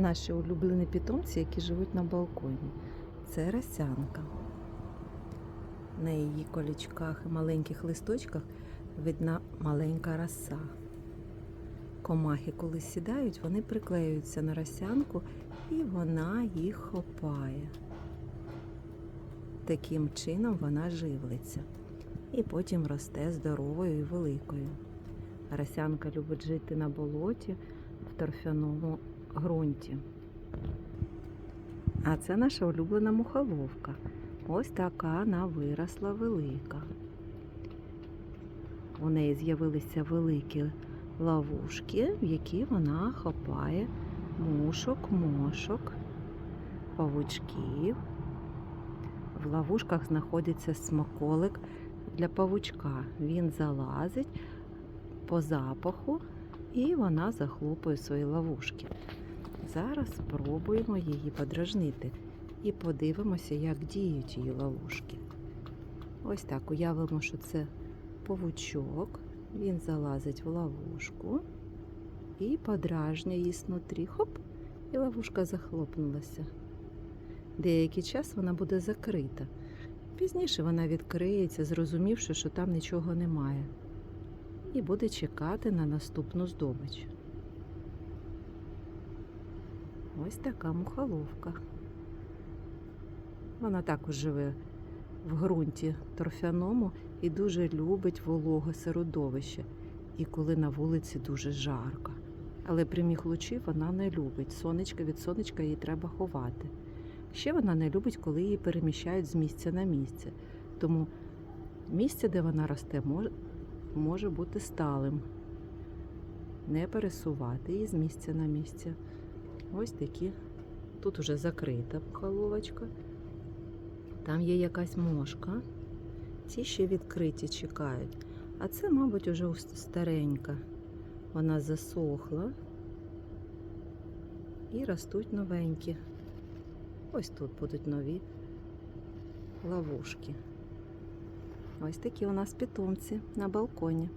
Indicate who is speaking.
Speaker 1: наші улюблені питомці, які живуть на балконі. Це росянка. На її колічках і маленьких листочках видна маленька роса. Комахи, коли сідають, вони приклеюються на росянку і вона їх хопає. Таким чином вона живлиться і потім росте здоровою і великою. Росянка любить жити на болоті в торфяному ґрунті. А це наша улюблена мухоловка. Ось така вона виросла велика. У неї з'явилися великі ловушки, в які вона хапає мушок, мошок, павучків. В ловушках знаходиться смаколик для павучка. Він залазить по запаху і вона захлопує свої ловушки. Зараз спробуємо її подражнити і подивимося, як діють її ловушки. Ось так уявимо, що це павучок. Він залазить в ловушку і подражнює її снутрі. Хоп, і ловушка захлопнулася. Деякий час вона буде закрита. Пізніше вона відкриється, зрозумівши, що там нічого немає, і буде чекати на наступну здобич. Ось така мухоловка. Вона також живе в ґрунті торфяному і дуже любить вологе середовище. І коли на вулиці дуже жарко. Але прямих лучів вона не любить. Сонечка від сонечка їй треба ховати. Ще вона не любить, коли її переміщають з місця на місце. Тому місце, де вона росте, може бути сталим. Не пересувати її з місця на місце. Ось такі. Тут уже закрита головочка. Там є якась мошка. Ці ще відкриті чекають. А це, мабуть, уже старенька. Вона засохла і ростуть новенькі. Ось тут будуть нові ловушки. Ось такі у нас питомці на балконі.